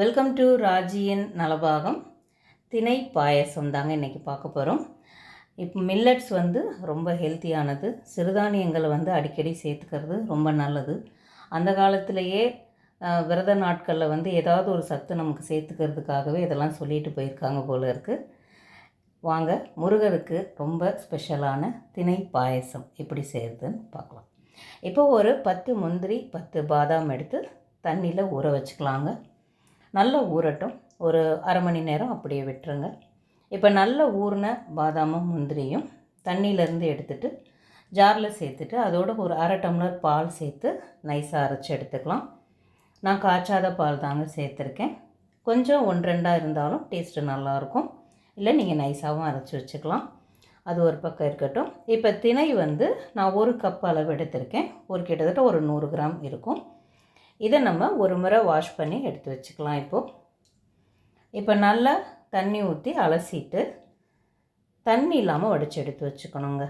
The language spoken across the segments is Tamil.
Welcome to ராஜியின் Nalabagam. திணை பாயசம் தாங்க இன்றைக்கி பார்க்க போகிறோம் இப்போ மில்லட்ஸ் வந்து ரொம்ப ஹெல்த்தியானது சிறுதானியங்களை வந்து அடிக்கடி சேர்த்துக்கிறது ரொம்ப நல்லது. அந்த காலத்திலேயே விரத நாட்களில் வந்து ஏதாவது ஒரு சத்து நமக்கு சேர்த்துக்கிறதுக்காகவே இதெல்லாம் சொல்லிட்டு போயிருக்காங்க போல இருக்குது வாங்க முருகருக்கு ரொம்ப ஸ்பெஷலான திணை பாயசம் எப்படி செய்கிறதுன்னு பார்க்கலாம். இப்போ ஒரு பத்து முந்திரி பத்து பாதாம் எடுத்து தண்ணியில் ஊற வச்சுக்கலாங்க. நல்லா ஊறட்டும். ஒரு அரை மணி நேரம் அப்படியே விட்டுருங்க. இப்போ நல்ல ஊறின பாதாமும் முந்திரியும் தண்ணியிலேருந்து எடுத்துகிட்டு ஜாரில் சேர்த்துட்டு அதோட ஒரு அரை டம்ளர் பால் சேர்த்து நைஸாக அரைச்சி எடுத்துக்கலாம். நான் காய்ச்சாத பால் தாங்க சேர்த்துருக்கேன். கொஞ்சம் ஒன்று ரெண்டாக இருந்தாலும் டேஸ்ட்டு நல்லாயிருக்கும். இல்லை நீங்கள் நைஸாகவும் அரைச்சி வச்சுக்கலாம். அது ஒரு பக்கம் இருக்கட்டும். இப்போ திணை வந்து நான் ஒரு கப் அளவு எடுத்திருக்கேன். ஒரு கிட்டத்தட்ட ஒரு நூறு கிராம் இருக்கும். இதை நம்ம ஒரு முறை வாஷ் பண்ணி எடுத்து வச்சுக்கலாம் இப்போது இப்போ நல்லா தண்ணி ஊற்றி அலசிட்டு தண்ணி இல்லாமல் வடித்து எடுத்து வச்சுக்கணுங்க.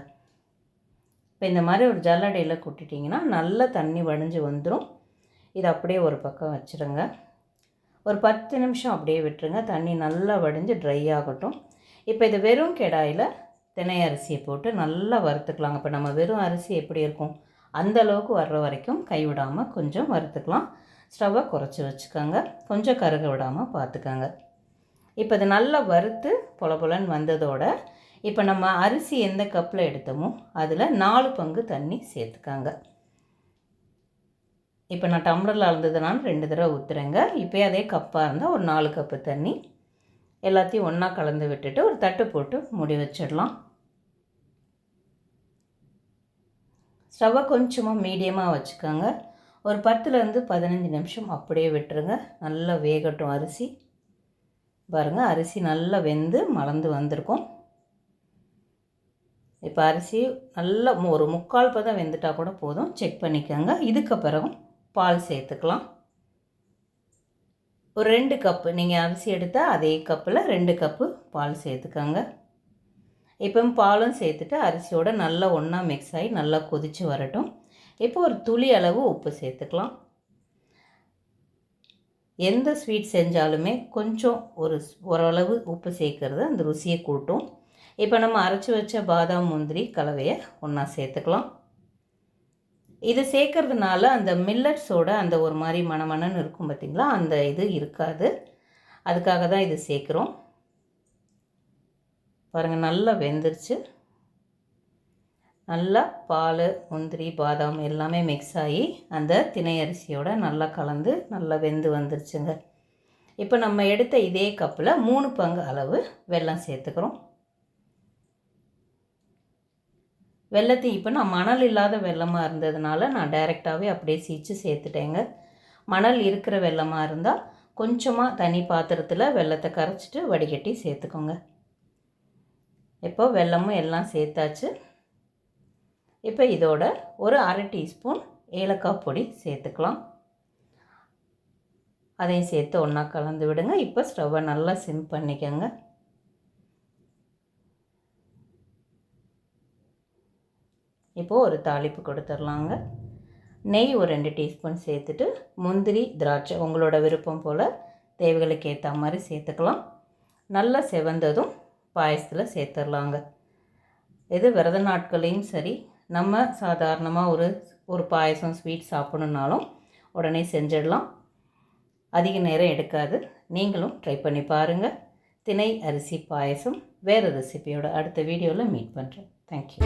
இப்போ இந்த மாதிரி ஒரு ஜல்லடையில் கொட்டிட்டிங்கன்னா நல்லா தண்ணி வடிஞ்சு வந்துடும் இது அப்படியே ஒரு பக்கம் வச்சுருங்க. ஒரு பத்து நிமிஷம் அப்படியே விட்டுருங்க. தண்ணி நல்லா வடிஞ்சு ட்ரை ஆகட்டும். இப்போ இது வெறும் கெடாயில் தினை அரிசியை போட்டு நல்லா வறுத்துக்கலாங்க. இப்போ நம்ம வெறும் அரிசி எப்படி இருக்கும்? அந்த அளவுக்கு வர்ற வரைக்கும் கைவிடாமல் கொஞ்சம் வறுத்துக்கலாம். ஸ்டவ்வை குறைச்சி வச்சுக்கோங்க. கொஞ்சம் கருக விடாமல் பார்த்துக்கோங்க. இப்போ இது நல்லா வறுத்து பொல பொலன்னு வந்ததோட இப்போ நம்ம அரிசி எந்த கப்பில் எடுத்தோமோ அதில் நாலு பங்கு தண்ணி சேர்த்துக்காங்க. இப்போ நான் டம்ளரில் அளந்ததுனால ரெண்டு தடவை ஊற்றுறேங்க இப்போ அதே கப்பாக இருந்தால் ஒரு நாலு கப்பு தண்ணி. எல்லாத்தையும் ஒன்றா கலந்து விட்டுட்டு ஒரு தட்டு போட்டு முடி வச்சிடலாம். ஸ்டவ்வை கொஞ்சமாக மீடியமாக வச்சுக்கோங்க. ஒரு பத்துலேருந்து பதினஞ்சு நிமிஷம் அப்படியே விட்டுருங்க. நல்லா வேகட்டும் அரிசி. பாருங்கள் அரிசி நல்லா வெந்து மலர்ந்து வந்திருக்கும். இப்போ அரிசி நல்லா ஒரு முக்கால் பதம் வெந்துட்டால் கூட போதும். செக் பண்ணிக்கோங்க. இதுக்கு பிறகு பால் சேர்த்துக்கலாம். ஒரு ரெண்டு கப்பு நீங்கள் அரிசி எடுத்தால் அதே கப்பில் ரெண்டு கப்பு பால் சேர்த்துக்கோங்க. இப்போ பாலும் சேர்த்துட்டு அரிசியோடு நல்லா ஒன்றா மிக்ஸ் ஆகி நல்லா கொதித்து வரட்டும். இப்போ ஒரு துளி அளவு உப்பு சேர்த்துக்கலாம். எந்த ஸ்வீட் செஞ்சாலுமே கொஞ்சம் ஒரு ஓரளவு உப்பு சேர்க்கறது அந்த ருசியை கூட்டும். இப்போ நம்ம அரைச்சி வச்ச பாதாம் முந்திரி கலவையை ஒன்றா சேர்த்துக்கலாம். இது சேர்க்கறதுனால அந்த மில்லட்ஸோட அந்த ஒரு மாதிரி மணமணன்னு இருக்கும் பார்த்திங்களா அந்த இது இருக்காது. அதுக்காக தான் இது சேர்க்குறோம். பாருங்கள் நல்லா வெந்துருச்சு. நல்லா பால் முந்திரி பாதாம் எல்லாமே மிக்ஸ் ஆகி அந்த திணை அரிசியோட நல்லா கலந்து நல்லா வெந்து வந்துருச்சுங்க. இப்போ நம்ம எடுத்த இதே கப்பில் மூணு பங்கு அளவு வெல்லம் சேர்த்துக்கிறோம். வெள்ளத்தை இப்போ நான் மணல் இல்லாத வெள்ளமாக இருந்ததுனால நான் டைரெக்டாகவே அப்படியே சீச்சு சேர்த்துட்டேங்க. மணல் இருக்கிற வெள்ளமாக இருந்தால் கொஞ்சமாக தனி பாத்திரத்தில் வெள்ளத்தை கரைச்சிட்டு வடிகட்டி சேர்த்துக்கோங்க. இப்போ வெல்லமும் எல்லாம் சேர்த்தாச்சு. இப்போ இதோட ஒரு அரை டீஸ்பூன் ஏலக்காய் பொடி சேர்த்துக்கலாம். அதையும் சேர்த்து ஒன்றா கலந்து விடுங்க. இப்போ ஸ்டவ்வை நல்லா சிம் பண்ணிக்கோங்க. இப்போது ஒரு தாளிப்பு கொடுத்துர்லாங்க நெய் ஒரு ரெண்டு டீஸ்பூன் சேர்த்துட்டு முந்திரி திராட்சை உங்களோட விருப்பம் போல் தேவைகளுக்கு ஏற்ற மாதிரி சேர்த்துக்கலாம். நல்லா செவந்ததும் பாயசத்தில் சேர்த்துடலாங்க. இது விரத நாட்களையும் சரி நம்ம சாதாரணமாக ஒரு ஒரு பாயசம் ஸ்வீட் சாப்பிடணுன்னாலும் உடனே செஞ்சிடலாம். அதிக நேரம் எடுக்காது. நீங்களும் ட்ரை பண்ணி பாருங்கள் திணை அரிசி பாயசம். வேறு ரெசிபியோட அடுத்த வீடியோவில் மீட் பண்ணுறேன் தேங்க்யூ